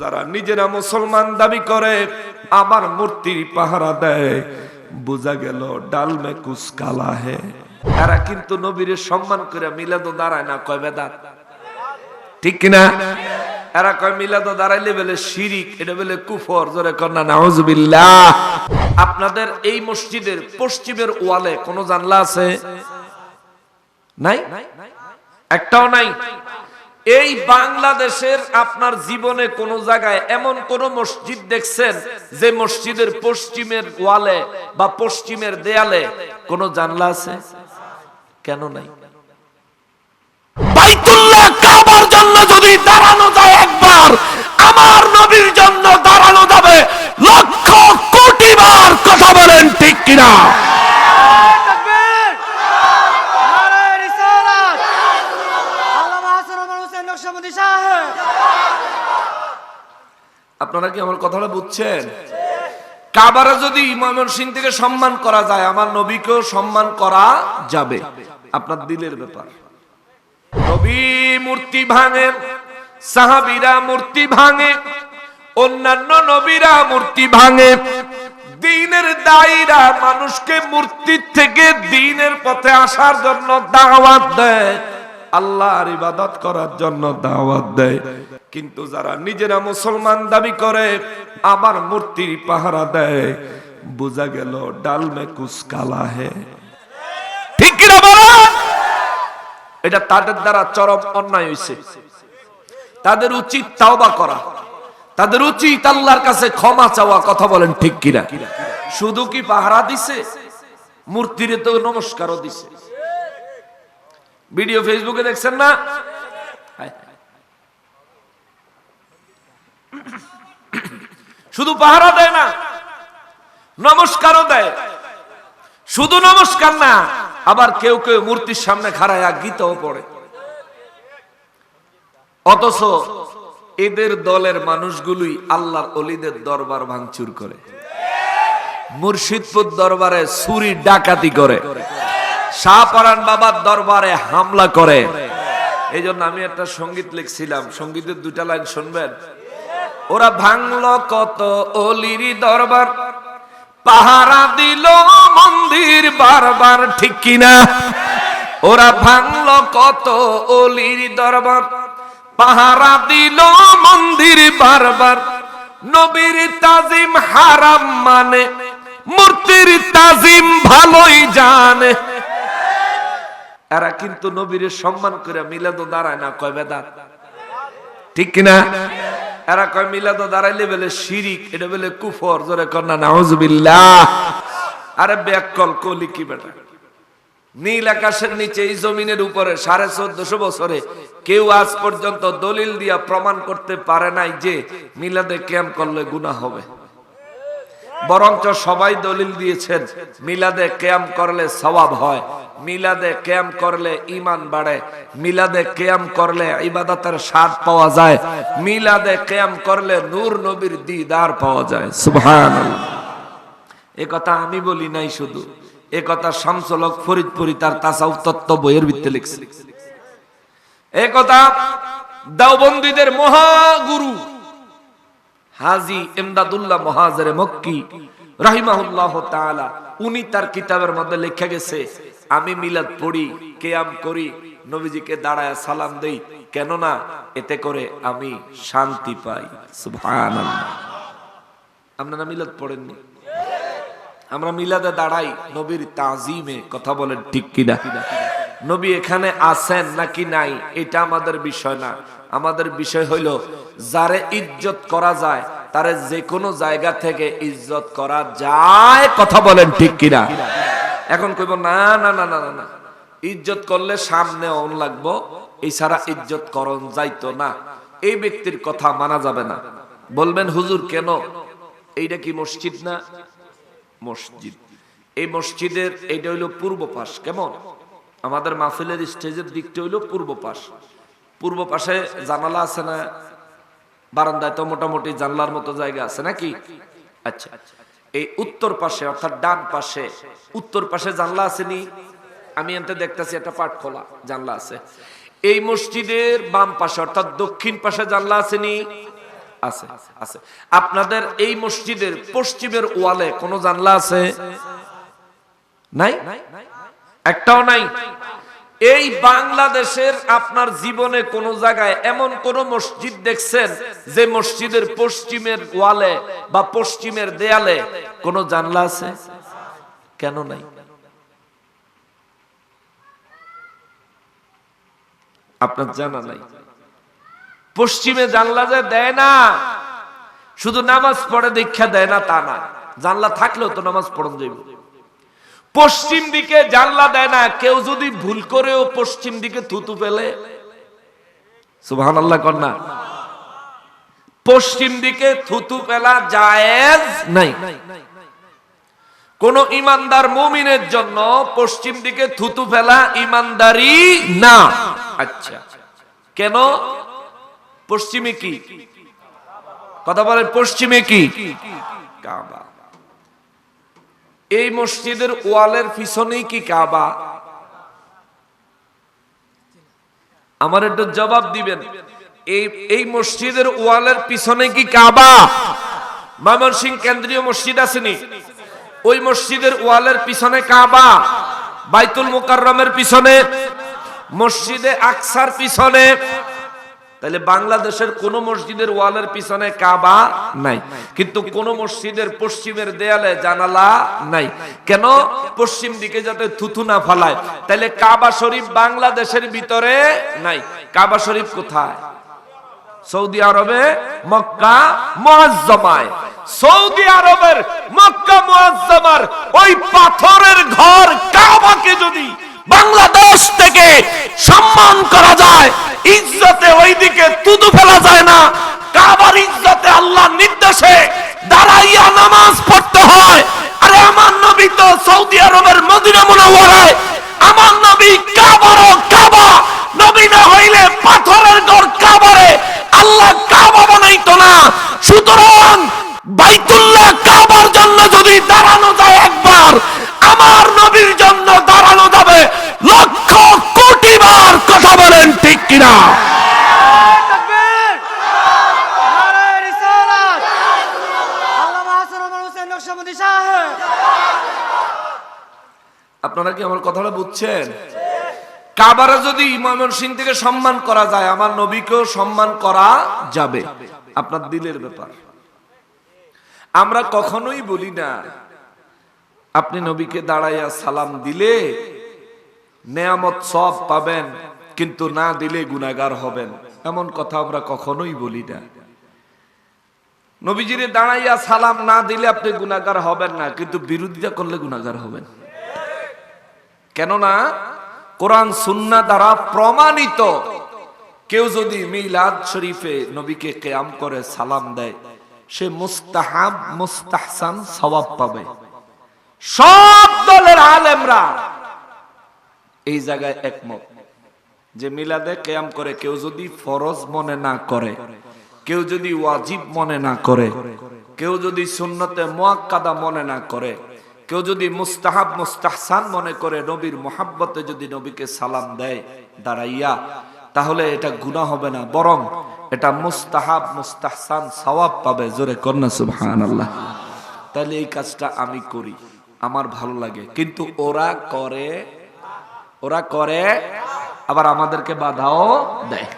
যারা নিজেরা মুসলমান দাবি করে, আবার মূর্তির পাহারা দেয়। বোঝা গেল ডাল মে কুস কালা হে। এরা কিন্তু নবীর সম্মান করে মিলাদ দাঁড়ায় না, কয় বেদাত। ঠিক কিনা? এরা কয় মিলাদ দাঁড়াইলে বলে শিরিক, এটা বলে কুফর, জোরে কন্যা নাউজুবিল্লাহ। আপনাদের এই মসজিদের পশ্চিমের ওয়ালে কোন জানলা আছে? নাই? একটাও নাই? এই বাংলাদেশের আপনার জীবনে কোন জায়গায় এমন কোন মসজিদ দেখছেন যে মসজিদের পশ্চিমের ওয়ালে বা পশ্চিমের দেয়ালে কোন জানলা আছে? কেন নাই? বাইতুল্লাহ আপনারা কি আমার কথাটা বুঝছেন? কাবারে যদি ময়মনসিং থেকে সম্মান করা যায়, আমার নবীকেও সম্মান করা যাবে। আপনার দিলের ব্যাপার। নবী মূর্তি ভাঙে, সাহাবীরা মূর্তি ভাঙে, অন্যান্য নবীরা মূর্তি ভাঙে। দিনের দায়ীরা মানুষকে মূর্তির থেকে দিনের পথে আসার জন্য দাওয়াত দেয়। আল্লাহর ইবাদত করার জন্য দাওয়াত দেয়। কিন্তু যারা নিজেরা মুসলমান দাবি করে, আবার মূর্তির পাহারা দেয়, বোঝা গেল ডাল মে কুস কালা হে। ঠিক কিনা বলেন এটা তাদের দ্বারা চরম অন্যায় হয়েছে তাদের উচিত তাওবা করা। তাদের উচিত আল্লাহর কাছে ক্ষমা চাওয়া, কথা বলেন ঠিক কিনা? শুধু কি পাহারা দিছে? মূর্তিরে তো নমস্কারও দিছে। ভিডিও ফেসবুকে দেখছেন না? শুধু পাহারা দেয় না, নমস্কারও দেয়। শুধু নমস্কার না, আবার কেউ কেউ মূর্তির সামনে খাড়ায় গীতও পড়ে। অথচ এদের দলের মানুষগুলোই আল্লাহর অলিদের দরবার ভাঙচুর করে। মুর্শিদপুর দরবারে সুরি ডাকাতি করে। শাহপরান বাবার দরবারে হামলা করে। এই জন্য আমি একটা সংগীত লিখছিলাম। সঙ্গীতের দুটা লাইন শুনবেন? ওরা ভাঙলো কত অলির দরবার, পাহারা দিল মন্দির বারবার, ঠিক কিনা? ওরা ভাঙলো কত অলির দরবার, পাহারা দিল মন্দির বারবার। নবীর তাজিম হারাম মানে মূর্তির তাজিম ভালোই জানে। এরা কিন্তু নবীর সম্মান করে মিলাদ দাঁড়ায় না, কয় বেদাত? ঠিক কিনা এরা কয় মিলাদ দাঁড়াইলে বলে শিরিক, এটা বলে কুফর, জোরে কন্যা নাউজুবিল্লাহ। আরে ব্যাককল, কলি কি বেটা? নীল আকাশের নিচে, এই জমিনের উপরে, সাড়ে চোদ্দশো বছরে কেউ আজ পর্যন্ত দলিল দিয়া প্রমাণ করতে পারে নাই যে মিলাদে ক্যাম্প করলে গুনাহ হবে। বরঞ্চ সবাই দলিল দিয়েছেন, মিলাদে ক্যাম্প করলে সওয়াব হয়। মিলাদে ক্যাম্প করলে ইমান বাড়ে, মিলাদে ক্যাম্প করলে ইবাদতের স্বাদ পাওয়া যায়, মিলাদে ক্যাম্প করলে নূর নবীর দিদার পাওয়া যায়। সুবহানাল্লাহ। এ কথা আমি বলি নাই শুধু, এ কথা শামসলক ফরিদপুরি তার তাসাউফ তত্ত্ব বইয়ের ভিত্তি লিখছে। এ কথা দাওবন্দীদের মহাগুরু হাজি এমদাদুল্লাহ মহাজরে মক্কি, রাহিমাহুল্লাহ তাআলা, উনি তার কিতাবের মধ্যে লেখা গেছে আমি মিলাদ পড়ি, কেয়াম করি, নবীজিকে দাঁড়ায় সালাম দেই, কেননা এতে করে আমি শান্তি পাই। আপনারা মিলাদ পড়েননি? আমরা মিলাদে দাঁড়াই, নবীর তাজিমে কথা বলেন, ঠিক কিনা নবী এখানে আছেন নাকি নাই, এটা আমাদের বিষয় না। আমাদের বিষয় হইল, যারে ইজ্জত করা যায়, তারে যে কোনো জায়গা থেকে ইজ্জত করা যায়, কথা বলেন, ঠিক কিনা এখন কইব, না না না না না ইজ্জত করলে সামনে অন লাগবো। এই সারা ইজ্জত করণ যাইতো না। এই ব্যক্তির কথা মানা যাবে না। বলবেন, হুজুর, কেন? এইটা কি মসজিদ না? মসজিদ। এই মসজিদের, এইটা হইল পূর্ব পাশ, কেমন? আমাদের মাহফিলের স্টেজের দিকটা হইল পূর্ব পাশ। পূর্ব পাশে জানালা আছে না? বারান্দায় তো মোটামুটি জানলার মতো জায়গা আছে নাকি? আচ্ছা আচ্ছা। এই উত্তর পাশে, অর্থাৎ ডান পাশে। উত্তর পাশে জানলা আসেনি আমি এনতে দেখতেছি একটা পাট খোলা জানলা আছে। এই মসজিদের বাম পাশে, অর্থাৎ দক্ষিণ পাশে জানলা আসেনি আছে আছে। আপনাদের এই মসজিদের পশ্চিমের ওয়ালে কোনো জানলা আছে? নাই? একটাও নাই? এই বাংলাদেশের আপনার জীবনে কোন জায়গায় এমন কোন মসজিদ দেখছেন যে মসজিদের পশ্চিমের ওয়ালে বা পশ্চিমের দেয়ালে কোন জানলা আছে? কেন নাই? আপনার জানা নাই। পশ্চিমে জানলা যে দেয় না, শুধু নামাজ পড়ে দীক্ষা দেয় না তা না। জানলা থাকলেও তো নামাজ পড়ন যাইব। পশ্চিম দিকে জানলা দেয় না, কেউ যদি ভুল করেও পশ্চিম দিকে থুতু ফেলে। সুবহান আল্লাহ কন্যা পশ্চিম দিকে থুতু ফেলা জায়েজ নাই। কোন ইমানদার মুমিনের জন্য পশ্চিম দিকে থুতু ফেলা ইমানদারি না। আচ্ছা। কেন? পশ্চিমে কি? কথা বলেন, পশ্চিমে কি? কাবা। এই মসজিদের ওয়ালের পিছনেই কি কাবা? আমার একটু জবাব দিবেন। এই এই মসজিদের ওয়ালের পিছনে কি কাবা? মামন সিং কেন্দ্রীয় মসজিদ আসেনি ওই মসজিদের ওয়ালের পিছনে কাবা। বাইতুল মুকাররমের পিছনে, মসজিদে আকসার পিছনে তাহলে বাংলাদেশের কোন মসজিদের ওয়ালের পিছনে কাবা নাই। কিন্তু কোন মসজিদের পশ্চিমের দেয়ালে জানালা নাই। কেন? পশ্চিম দিকে যাতে থুথু না ফালায়। তাহলে কাবা শরীফ বাংলাদেশের ভিতরে নাই। কাবা শরীফ কোথায়? সৌদি আরবে, মক্কা, মুআজ্জমায়। সৌদি আরবের মক্কা, মুআজ্জমার ওই পাথরের ঘর কাবাকে যদি বাংলাদেশ থেকে সম্মান করা যায়, ইজ্জতে ওইদিকে তুদু ফেলা যায় না। কাবার ইজ্জতে আল্লাহর নির্দেশে দাঁড়াইয়া নামাজ পড়তে হয়। আরে আমার নবী তো সৌদি আরবের মদিনা মুনাওয়ারায়। আমার নবী কাবারও কাবা। নবী না হইলে পাথরের ঘর কাবারে। আল্লাহ কাবা বানাইতো না সুতরাং বাইতুল্লাহ কাবার জন্য যদি দাঁড়ানো যায় একবার আমার নবীর জন্য দাঁড়ানো যাবে লক্ষ কোটি বার কথা বলেন ঠিক কিনা তাকবীর নারায়ে রিসালাত আল্লামা হাসান ওমর হোসেন সাহেব আপনারা কি আমার কথাটা বুঝছেন? কাবারে যদি ইমামুল সিং থেকে সম্মান করা যায়, আমার নবীকেও সম্মান করা যাবে। আপনার দিলের ব্যাপার। আমরা কখনোই বলি না, আপনি নবীকে দাঁড়াইয়া সালাম দিলে নেয়ামত সব পাবেন, কিন্তু না দিলে গুনাগার হবেন। এমন কথা আমরা কখনোই বলি না। নবীজিরে দাঁড়াইয়া সালাম না দিলে আপনি গুনাগার হবেন না, কিন্তু বিরোধিতা করলে গুনাগার হবেন। কেননা কোরআন, সুন্না দ্বারা প্রমাণিত কেউ যদি মিলাদ শরীফে নবীকে কেয়াম করে সালাম দেয়, সে মুস্তাহাব, মুস্তাহসান সওয়াব পাবে। সব দলের আলেমরা এই জায়গায় একমত যে মিলাদে কেয়াম করে কেউ যদি ফরজ মনে না করে কেউ যদি ওয়াজিব মনে না করে, কেউ যদি সুন্নতে মুয়াক্কাদা মনে না করে, কেউ যদি মুস্তাহাব, মুস্তাহসান মনে করে নবীর মোহাব্বতে যদি নবীকে সালাম দেয়, দাঁড়াইয়া, তাহলে এটা গুনাহ হবে না, বরং এটা মুস্তাহাব, মুস্তাহসান সওয়াব পাবে, জোরে কন্যা সুবহানাল্লাহ। তাহলে এই কাজটা আমি করি, আমার ভালো লাগে, কিন্তু ওরা করে ওরা করে, আবার আমাদেরকে বাধাও দেয়।